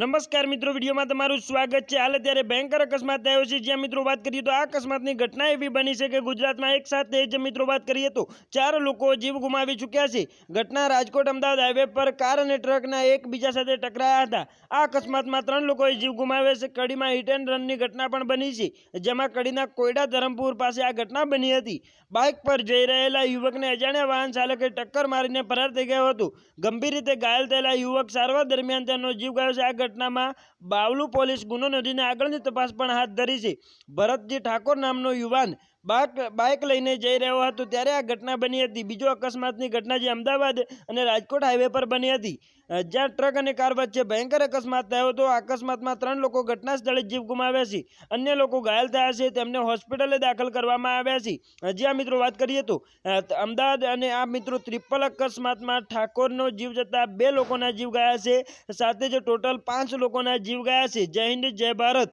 નમસ્કાર મિત્રો, વિડીયોમાં તમારું સ્વાગત છે. હાલ અત્યારે ભયંકર અકસ્માત થયો છે. જ્યાં મિત્રો વાત કરીએ તો આ અકસ્માતની ઘટના એવી બની છે કે ગુજરાતમાં એક સાથે જ મિત્રો વાત કરીએ તો ચાર લોકો જીવ ગુમાવી ચૂક્યા છે. ઘટના રાજકોટ, અમદાવાદ હાઈવે પર કાર અને ટ્રકના એકબીજા સાથે ટકરાયા હતા. આ અકસ્માતમાં ત્રણ લોકોએ જીવ ગુમાવ્યા છે. કડીમાં હિટ એન્ડ રનની ઘટના પણ બની છે. જેમાં કડીના કોયડા ધરમપુર પાસે આ ઘટના બની હતી. બાઇક પર જઈ રહેલા યુવકને અજાણ્યા વાહન ચાલકે ટક્કર મારીને ફરાર થઈ ગયો હતો. ગંભીર રીતે ઘાયલ થયેલા યુવક સારવાર દરમિયાન તેનો જીવ ગયો છે. આ ઘટનામાં બાવલુ પોલીસ ગુનો નોંધીને આગળની તપાસ પણ હાથ ધરી છે. ભરતજી ઠાકોર નામનો યુવાન બાઇક બાઇક લઈને જઈ રહ્યો હતો ત્યારે આ ઘટના બની હતી. બીજો અકસ્માતની ઘટના જે અમદાવાદ અને રાજકોટ હાઈવે પર બની હતી. જ્યાં ટ્રક અને કાર વચ્ચે ભયંકર અકસ્માત થયો હતો. અકસ્માતમાં ત્રણ લોકો ઘટના સ્થળે જીવ ગુમાવ્યા છે. અન્ય લોકો ઘાયલ થયા છે. તેમને હોસ્પિટલે દાખલ કરવામાં આવ્યા છે. આ મિત્રો વાત કરીએ તો, અમદાવાદ અને આ મિત્રો ત્રિપલ અકસ્માતમાં ઠાકોરનો જીવ જતા બે લોકોના જીવ ગયા છે. સાથે જ ટોટલ પાંચ લોકોના જીવ ગયા છે. જય હિન્દ, જય ભારત.